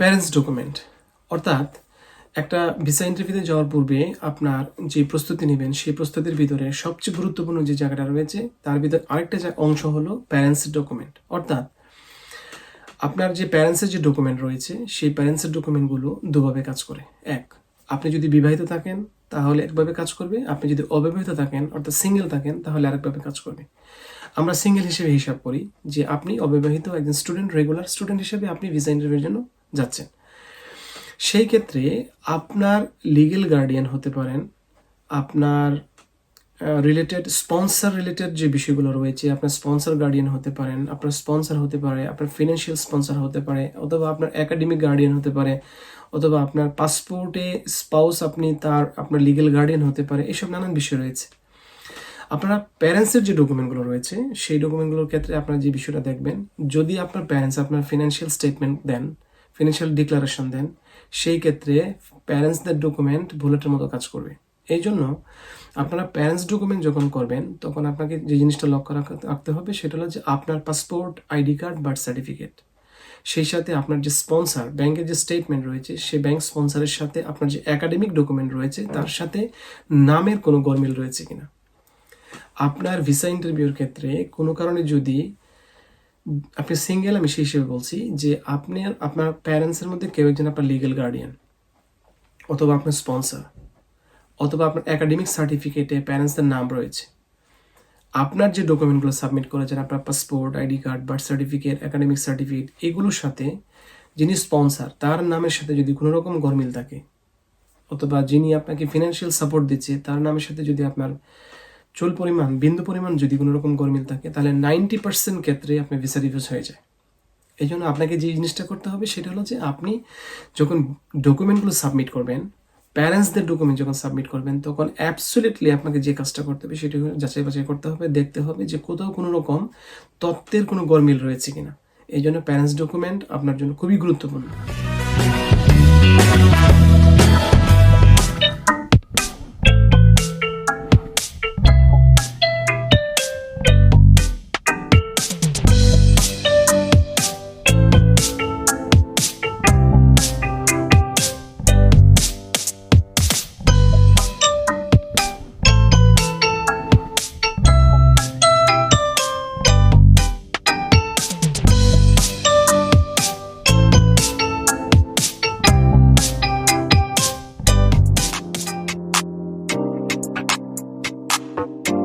Parents document অর্থাৎ একটা visa ইন্টারভিউতে যাওয়ার পূর্বে আপনার যে প্রস্তুতি নেবেন, সেই প্রস্তুতির ভিতরে সবচেয়ে গুরুত্বপূর্ণ যে জায়গাটা রয়েছে, তার ভিতরে আরেকটা অংশ হলো প্যারেন্টস ডকুমেন্ট অর্থাৎ আপনার যে প্যারেন্টসের যে ডকুমেন্ট রয়েছে, সেই প্যারেন্টসের ডকুমেন্টগুলো দুভাবে কাজ করে। এক, আপনি যদি বিবাহিত থাকেন, তাহলে একভাবে কাজ করবে। আপনি যদি অবিবাহিত থাকেন, অর্থাৎ সিঙ্গেল থাকেন, তাহলে আরেকভাবে কাজ করবে। আমরা সিঙ্গেল হিসেবে হিসাব করি যে আপনি অবিবাহিত, একজন স্টুডেন্ট রেগুলার স্টুডেন্ট হিসেবে আপনি ভিসা ইন্টারভিউর জন্য যাচ্ছেন। সেই ক্ষেত্রে আপনার লিগেল গার্ডিয়ান হতে পারেন, আপনার রিলেটেড স্পন্সর রিলেটেড যে বিষয়গুলো রয়েছে, আপনার স্পন্সর গার্ডিয়ান হতে পারেন, আপনার স্পন্সর হতে পারে, আপনার ফিনান্সিয়াল স্পন্সর হতে পারে, অথবা আপনার একাডেমিক গার্ডিয়ান হতে পারে, অথবা আপনার পাসপোর্টে স্পাউস আপনি তার, আপনার লিগেল গার্ডিয়ান হতে পারে, এসব নানান বিষয় রয়েছে। আপনারা প্যারেন্টসের যে ডকুমেন্টগুলো রয়েছে, সেই ডকুমেন্টগুলোর ক্ষেত্রে আপনারা যে বিষয়টা দেখবেন, যদি আপনার প্যারেন্টস আপনার ফিনান্সিয়াল স্টেটমেন্ট দেন ফিনান্সিয়াল ডিক্লারেশন দেন, সেই ক্ষেত্রে প্যারেন্টসদের ডকুমেন্ট বুলেটের মতো কাজ করবে। এই জন্য আপনারা প্যারেন্টস ডকুমেন্ট যখন করবেন, তখন আপনাকে যে জিনিসটা লক্ষ্য রাখা- রাখতে হবে সেটা হলো যে আপনার passport ID card birth certificate সেই সাথে আপনার যে স্পন্সর ব্যাংকের যে স্টেটমেন্ট রয়েছে সেই ব্যাংক স্পন্সরের সাথে আপনার যে একাডেমিক ডকুমেন্ট রয়েছে, তার সাথে নামের কোনো গরমিল রয়েছে কিনা। আপনার ভিসা ইন্টারভিউর ক্ষেত্রে কোনো কারণে যদি আপনি সিঙ্গেল আমি সেই হিসেবে বলছি যে আপনি আপনার প্যারেন্টসের মধ্যে কেউ একজন আপনার লিগেল গার্ডিয়ান অথবা আপনার স্পন্সর অথবা আপনার একাডেমিক সার্টিফিকেটে প্যারেন্টসদের নাম রয়েছে। আপনার যে ডকুমেন্টগুলো সাবমিট করেছেন, আপনার passport ID card birth certificate academic certificate এগুলোর সাথে যিনি স্পন্সর তার নামের সাথে যদি কোনো রকম গরমিল থাকে, অথবা যিনি আপনাকে ফিনান্সিয়াল সাপোর্ট দিচ্ছে, তার নামের সাথে যদি আপনার চুল পরিমাণ, বিন্দু পরিমাণ যদি কোনো রকম গরমিল থাকে, তাহলে নাইনটি পার্সেন্ট ক্ষেত্রে আপনি ভিসা রিফিউজ হয়ে যায়। এই জন্য আপনাকে যে জিনিসটা করতে হবে, সেটা হলো যে আপনি যখন ডকুমেন্টগুলো সাবমিট করবেন প্যারেন্টসদের ডকুমেন্ট যখন সাবমিট করবেন, তখন অ্যাবসোলিটলি আপনাকে যে কাজটা করতে হবে, সেটা যাচাই বাছাই করতে হবে, দেখতে হবে যে কোথাও কোনো রকম তত্ত্বের কোনো গরমিল রয়েছে কিনা। এই জন্য প্যারেন্টস ডকুমেন্ট আপনার জন্য খুবই গুরুত্বপূর্ণ। you